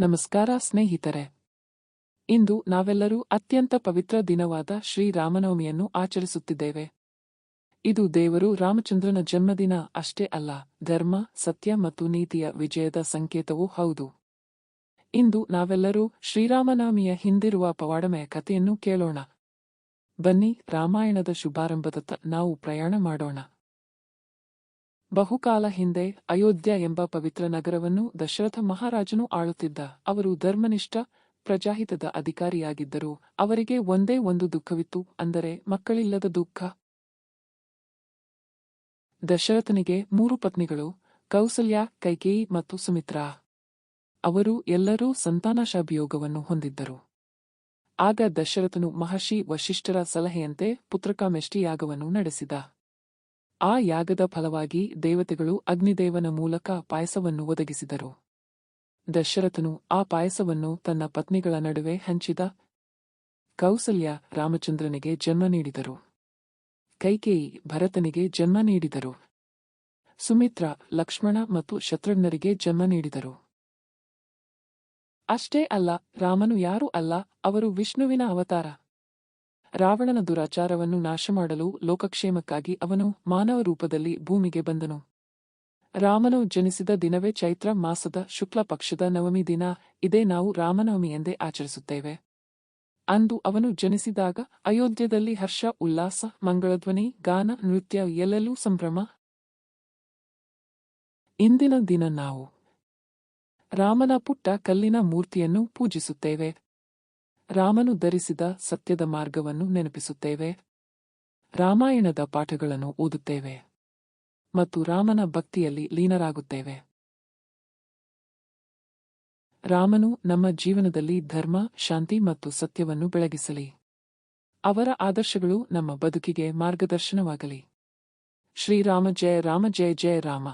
ನಮಸ್ಕಾರ ಸ್ನೇಹಿತರೆ. ಇಂದು ನಾವೆಲ್ಲರೂ ಅತ್ಯಂತ ಪವಿತ್ರ ದಿನವಾದ ಶ್ರೀರಾಮನವಮಿಯನ್ನು ಆಚರಿಸುತ್ತಿದ್ದೇವೆ. ಇದು ದೇವರು ರಾಮಚಂದ್ರನ ಜನ್ಮದಿನ ಅಷ್ಟೇ ಅಲ್ಲ, ಧರ್ಮ, ಸತ್ಯ ಮತ್ತು ನೀತಿಯ ವಿಜಯದ ಸಂಕೇತವೂ ಹೌದು. ಇಂದು ನಾವೆಲ್ಲರೂ ಶ್ರೀರಾಮನವಮಿಯ ಹಿಂದಿರುವ ಪವಾಡಮಯ ಕಥೆಯನ್ನು ಕೇಳೋಣ. ಬನ್ನಿ ರಾಮಾಯಣದ ಶುಭಾರಂಭದತ್ತ ನಾವು ಪ್ರಯಾಣ ಮಾಡೋಣ. ಬಹುಕಾಲ ಹಿಂದೆ ಅಯೋಧ್ಯ ಎಂಬ ಪವಿತ್ರ ನಗರವನ್ನು ದಶರಥ ಮಹಾರಾಜನು ಆಳುತ್ತಿದ್ದ. ಅವರು ಧರ್ಮನಿಷ್ಠ, ಪ್ರಜಾಹಿತದ ಅಧಿಕಾರಿಯಾಗಿದ್ದರು. ಅವರಿಗೆ ಒಂದೇ ಒಂದು ದುಃಖವಿತ್ತು, ಅಂದರೆ ಮಕ್ಕಳಿಲ್ಲದ ದುಃಖ. ದಶರಥನಿಗೆ ಮೂರು ಪತ್ನಿಗಳು, ಕೌಸಲ್ಯ, ಕೈಕೇಯಿ ಮತ್ತು ಸುಮಿತ್ರಾ. ಅವರು ಎಲ್ಲರೂ ಸಂತಾನಶಾಭಿಯೋಗವನ್ನು ಹೊಂದಿದ್ದರು. ಆಗ ದಶರಥನು ಮಹರ್ಷಿ ವಶಿಷ್ಠರ ಸಲಹೆಯಂತೆ ಪುತ್ರಕಾಮೆಷ್ಟಿ ಯಾಗವನ್ನು ನಡೆಸಿದ. ಆ ಯಾಗದ ಫಲವಾಗಿ ದೇವತೆಗಳು ಅಗ್ನಿದೇವನ ಮೂಲಕ ಪಾಯಸವನ್ನು ಒದಗಿಸಿದರು. ದಶರಥನು ಆ ಪಾಯಸವನ್ನು ತನ್ನ ಪತ್ನಿಗಳ ನಡುವೆ ಹಂಚಿದ. ಕೌಸಲ್ಯ ರಾಮಚಂದ್ರನಿಗೆ ಜನ್ಮ ನೀಡಿದರು. ಕೈಕೇಯಿ ಭರತನಿಗೆ ಜನ್ಮ ನೀಡಿದರು. ಸುಮಿತ್ರ, ಲಕ್ಷ್ಮಣ ಮತ್ತು ಶತ್ರುಘ್ನರಿಗೆ ಜನ್ಮ ನೀಡಿದರು. ಅಷ್ಟೇ ಅಲ್ಲ, ರಾಮನು ಯಾರೂ ಅಲ್ಲ, ಅವರು ವಿಷ್ಣುವಿನ ಅವತಾರ. ರಾವಣನ ದುರಾಚಾರವನ್ನು ನಾಶಮಾಡಲು ಲೋಕಕ್ಷೇಮಕ್ಕಾಗಿ ಅವನು ಮಾನವ ರೂಪದಲ್ಲಿ ಭೂಮಿಗೆ ಬಂದನು. ರಾಮನು ಜನಿಸಿದ ದಿನವೇ ಚೈತ್ರ ಮಾಸದ ಶುಕ್ಲ ಪಕ್ಷದ ನವಮಿ ದಿನ, ಇದೇ ನಾವು ರಾಮನವಮಿ ಎಂದೇ ಆಚರಿಸುತ್ತೇವೆ. ಅಂದು ಅವನು ಜನಿಸಿದಾಗ ಅಯೋಧ್ಯದಲ್ಲಿ ಹರ್ಷ, ಉಲ್ಲಾಸ, ಮಂಗಳಧ್ವನಿ, ಗಾನ, ನೃತ್ಯ ಎಲ್ಲೆಲ್ಲೂ ಸಂಭ್ರಮ. ಇಂದಿನ ದಿನ ನಾವು ರಾಮನ ಪುಟ್ಟ ಕಲ್ಲಿನ ಮೂರ್ತಿಯನ್ನು ಪೂಜಿಸುತ್ತೇವೆ. ರಾಮನು ಧರಿಸಿದ ಸತ್ಯದ ಮಾರ್ಗವನ್ನು ನೆನಪಿಸುತ್ತೇವೆ. ರಾಮಾಯಣದ ಪಾಠಗಳನ್ನು ಓದುತ್ತೇವೆ. ಮತ್ತು ರಾಮನ ಭಕ್ತಿಯಲ್ಲಿ ಲೀನರಾಗುತ್ತೇವೆ. ರಾಮನು ನಮ್ಮ ಜೀವನದಲ್ಲಿ ಧರ್ಮ, ಶಾಂತಿ ಮತ್ತು ಸತ್ಯವನ್ನು ಬೆಳಗಿಸಲಿ. ಅವರ ಆದರ್ಶಗಳು ನಮ್ಮ ಬದುಕಿಗೆ ಮಾರ್ಗದರ್ಶನವಾಗಲಿ. ಶ್ರೀರಾಮ ಜಯ ರಾಮ ಜಯ ಜಯ ರಾಮ.